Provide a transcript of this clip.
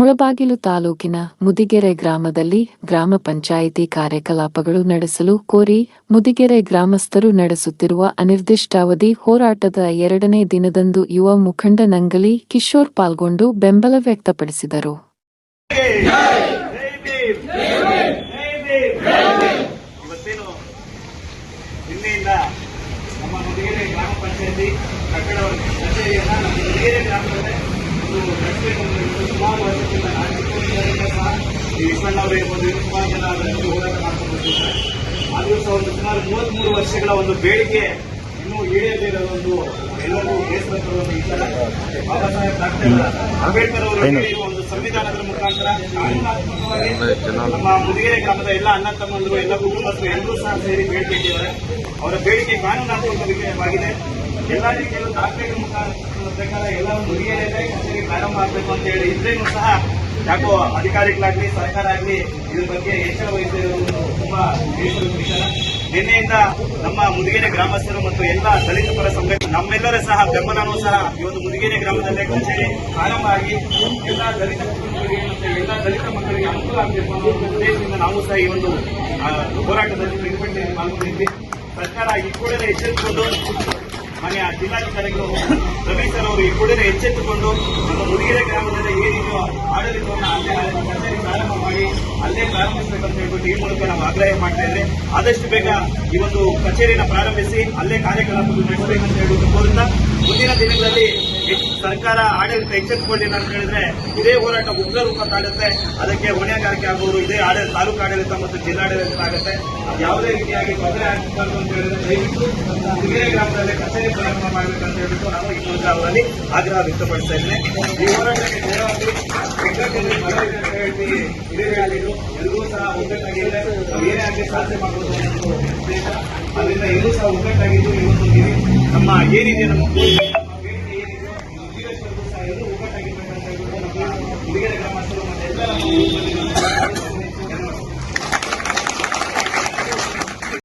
ಮುಳಬಾಗಿಲು ತಾಲೂಕಿನ ಮುದಿಗೆರೆ ಗ್ರಾಮದಲ್ಲಿ ಗ್ರಾಮ ಪಂಚಾಯಿತಿ ಕಾರ್ಯಕಲಾಪಗಳು ನಡೆಸಲು ಕೋರಿ ಮುದಿಗೆರೆ ಗ್ರಾಮಸ್ಥರು ನಡೆಸುತ್ತಿರುವ ಅನಿರ್ದಿಷ್ಟಾವಧಿ ಹೋರಾಟದ ಎರಡನೇ ದಿನದಂದು ಯುವ ಮುಖಂಡ ನಂಗಲಿ ಕಿಶೋರ್ ಪಾಲ್ಗೊಂಡು ಬೆಂಬಲ ವ್ಯಕ್ತಪಡಿಸಿದರು. ಗ್ರಾಮ ಗ್ರಾಮದಲ್ಲಿ ಒಂದು ನಡೆಸಬೇಕು ಅಂತ ಹೇಳಿ ಸುಮಾರು ವರ್ಷಗಳ ಒಂದು ಬೇಡಿಕೆ ಇನ್ನೂ ಈಡೇರದಿರೋ ಒಂದು ಎಲ್ಲರಿಗೂ ಬೇಸರ ತರುವಂತ ವಿಚಾರ ಬಾಬಾ ಸಾಹೇಬ್ ಡಾಕ್ಟರ್ ಅಂಬೇಡ್ಕರ್ ಅವರು ಒಂದು ಸಂವಿಧಾನದ ಮುಖಾಂತರ ಕಾನೂನಾತ್ಮಕವಾಗಿ ನಮ್ಮ ಮುದಿಗೆರೆ ಗ್ರಾಮದ ಎಲ್ಲ ಅಣ್ಣ ತಮ್ಮಂದರು ಎಲ್ಲ ಕುಟುಂಬಸ್ಥರು ಎಲ್ಲರೂ ಸಹ ಸೇರಿ ಬೇಡಿಕೆ ಇಟ್ಟಿದ್ದಾರೆ ಅವರ ಬೇಡಿಕೆ ಕಾನೂನಾತ್ಮಕ ವಿಷಯವಾಗಿದೆ ಎಲ್ಲ ರೀತಿಯಲ್ಲೂ ದಾಖಲೆಗಳ ಮುಖಾಂತರ ಪ್ರಕಾರ ಎಲ್ಲ ಮುದಿಗೆರೆಯಲ್ಲೇ ಕಚೇರಿ ಪ್ರಾರಂಭ ಆಗಬೇಕು ಅಂತ ಹೇಳಿ ಇದ್ರೇನು ಸಹ ಯಾಕೋ ಅಧಿಕಾರಿಗಳಾಗ್ಲಿ ಸರ್ಕಾರ ಆಗ್ಲಿ ಇದ್ರ ಬಗ್ಗೆ ಎಚ್ಚರ ವಹಿಸಿರುವುದು ತುಂಬಾ ದೇಶದ ವಿಚಾರ ನಿನ್ನೆಯಿಂದ ನಮ್ಮ ಮುದುಗೆರೆ ಗ್ರಾಮಸ್ಥರು ಮತ್ತು ಎಲ್ಲ ದಲಿತ ಪರ ಸಂಘಟನೆ ನಮ್ಮೆಲ್ಲರ ಸಹ ಬೆಂಬಲನೂ ಸಹ ಈ ಒಂದು ಮುದುಗೆರೆ ಗ್ರಾಮದಲ್ಲೇ ಕಚೇರಿ ಪ್ರಾರಂಭ ಆಗಿ ಎಲ್ಲ ದಲಿತ ಕುಟುಂಬಗಳಿಗೆ ಮತ್ತು ಎಲ್ಲ ದಲಿತ ಮಕ್ಕಳಿಗೆ ಅನುಕೂಲ ಆಗಬೇಕು ಅನ್ನೋ ಉದ್ದೇಶದಿಂದ ನಾವು ಸಹ ಈ ಒಂದು ಹೋರಾಟದಲ್ಲಿ ಪ್ರತಿಭಟನೆಯಲ್ಲಿ ಪಾಲ್ಗೊಂಡಿದ್ವಿ. ಸರ್ಕಾರ ಈ ಕೂಡಲೇ ಎಚ್ಚೆತ್ತುಕೊಂಡು ಮಾನ್ಯ ಜಿಲ್ಲಾಧಿಕಾರಿಗಳು ರವಿ ಅವರು ಈ ಕೂಡಲೇ ಎಚ್ಚೆತ್ತುಕೊಂಡು ನಮ್ಮ ಮುಡಿಗೆರೆ ಗ್ರಾಮದಲ್ಲಿ ಏನಿದೆಯೋ ಆಡಳಿತವನ್ನು ಅಲ್ಲೇ ಕಚೇರಿ ಪ್ರಾರಂಭ ಮಾಡಿ, ಅಲ್ಲೇ ಪ್ರಾರಂಭಿಸಬೇಕಂತ ಹೇಳ್ಬಿಟ್ಟು ಈ ಮೂಲಕ ನಾವು ಆಗ್ರಹ ಮಾಡ್ತಾ ಇದ್ರೆ ಆದಷ್ಟು ಬೇಗ ಈ ಒಂದು ಕಚೇರಿಯನ್ನು ಪ್ರಾರಂಭಿಸಿ, ಅಲ್ಲೇ ಕಾರ್ಯಕಲಾಪಗಳು ನಡೆಸಬೇಕಂತ ಹೇಳುವುದು ಕೋರುತ್ತಾ ಸರ್ಕಾರ ಆಡಳಿತ ಎಚ್ಚೆತ್ತುಕೊಂಡಿಲ್ಲ ಅಂತ ಹೇಳಿದ್ರೆ ಇದೇ ಹೋರಾಟ ಉಗ್ರ ರೂಪ ತಾಳುತ್ತೆ ಅದಕ್ಕೆ ಹೊಣೆಗಾರಿಕೆ ಆಗುವುದು ಇದೇ ಆಡಳಿತ, ತಾಲೂಕು ಆಡಳಿತ ಮತ್ತು ಜಿಲ್ಲಾಡಳಿತ ಆಗುತ್ತೆ. ಯಾವುದೇ ರೀತಿಯಾಗಿ ತೊಂದರೆ ಆಗಬಾರ್ದು ಅಂತ ಹೇಳಿದ್ರೆ ದಯವಿಟ್ಟು ಗ್ರಾಮದಲ್ಲಿ ಕಚೇರಿ ಪ್ರಾರಂಭ ಮಾಡಬೇಕಂತ ಹೇಳ್ಬಿಟ್ಟು ನಾವು ಈ ಮೂಲಕ ಅವರಲ್ಲಿ ಆಗ್ರಹ ವ್ಯಕ್ತಪಡಿಸ್ತಾ ಇದ್ದೇನೆ. ಈ ಹೋರಾಟಕ್ಕೆ ನೇರವಾಗಿ ಒಗ್ಗಟ್ಟಿನಲ್ಲಿ ಬರಲಿದೆ ಅಂತ ಹೇಳಿ ಹಿರಿಯರು ಎಲ್ಲರೂ ಸಹ ಒಗ್ಗಟ್ಟಾಗಿದ್ದರೆ ನಾವು ಏನೇ ಆಗಲಿ ಸಾಧನೆ ಮಾಡಬಹುದು ಅನ್ನೋದು ಉದ್ದೇಶ. ಅದರಿಂದ ಎಲ್ಲರೂ ಸಹ ಒಗ್ಗಟ್ಟಾಗಿದ್ದು ಇವತ್ತು ನಮ್ಮ ಏನಿದೆ ನಮ್ಮ